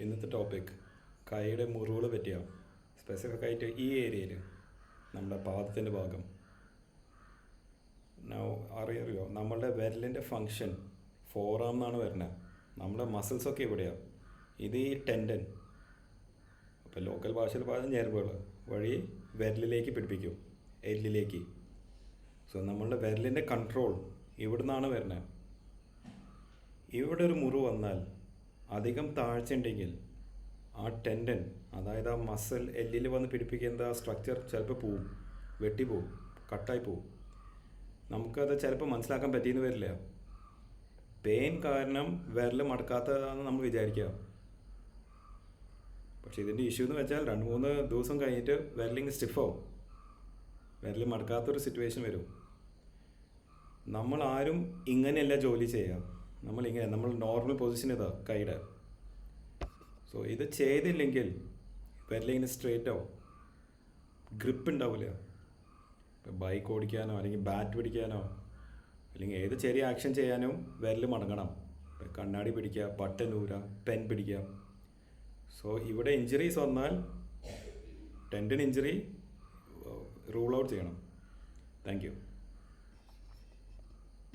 ഇന്നത്തെ ടോപ്പിക് കൈയുടെ മുറിവുകൾ പറ്റിയ. സ്പെസിഫിക് ആയിട്ട് ഈ ഏരിയയിൽ നമ്മുടെ പാദത്തിന്റെ ഭാഗം. നൗ അറിയറിയോ? നമ്മളുടെ വിരലിന്റെ ഫങ്ഷൻ ഫോറാം എന്നാണ് വരുന്നത് നമ്മുടെ മസിൽസൊക്കെ ഇവിടെയാണ് ഇത് ഈ ടെൻഡൻ അപ്പോൾ ലോക്കൽ ഭാഷയിൽ പറഞ്ഞ ഞരമ്പുകൾ വഴി വിരലിലേക്ക് പിടിപ്പിക്കും. എല്ലിലേക്ക്. സോ നമ്മളുടെ വിരലിന്റെ കൺട്രോൾ ഇവിടുന്നാണ് വരുന്നത് ഇവിടെ ഒരു മുറിവ് വന്നാൽ അധികം താഴ്ച ഉണ്ടെങ്കിൽ ആ ടെൻഡൻ അതായത് ആ മസിൽ എല്ലിൽ വന്ന് പിടിപ്പിക്കുന്ന ആ സ്ട്രക്ചർ ചിലപ്പോൾ പോവും വെട്ടി പോവും കട്ടായി പോവും. നമുക്കത് ചിലപ്പോൾ മനസ്സിലാക്കാൻ പറ്റിയെന്ന് വരില്ല. പെയിൻ കാരണം വിരൽ മടക്കാത്തതാണെന്ന് നമ്മൾ വിചാരിക്കുക. പക്ഷെ ഇതിന്റെ ഇഷ്യൂ എന്ന് വെച്ചാൽ രണ്ട് മൂന്ന് ദിവസം കഴിഞ്ഞിട്ട് വിരലിങ് സ്റ്റിഫാവും വിരൽ മടക്കാത്തൊരു സിറ്റുവേഷൻ വരും. നമ്മൾ ആരും ഇങ്ങനെയല്ല ജോലി ചെയ്യുക. നമ്മൾ ഇങ്ങനെ നമ്മൾ നോർമൽ പൊസിഷൻ ഇതാ കൈയുടെ. സോ ഇത് ചെയ്തില്ലെങ്കിൽ വിരലിങ്ങനെ സ്ട്രേറ്റ് ഗ്രിപ്പ് ഉണ്ടാവില്ല ബൈക്ക് ഓടിക്കാനോ അല്ലെങ്കിൽ ബാറ്റ് പിടിക്കാനോ അല്ലെങ്കിൽ ഏത് ചെറിയ ആക്ഷൻ ചെയ്യാനും വിരൽ മടങ്ങണം. കണ്ണാടി പിടിക്കുക ഊരുക പെൻ പിടിക്കുക. സോ ഇവിടെ ഇഞ്ചുറീസ് വന്നാൽ ടെൻഡൻ ഇഞ്ചുറി റൂൾ ഔട്ട് ചെയ്യണം. താങ്ക്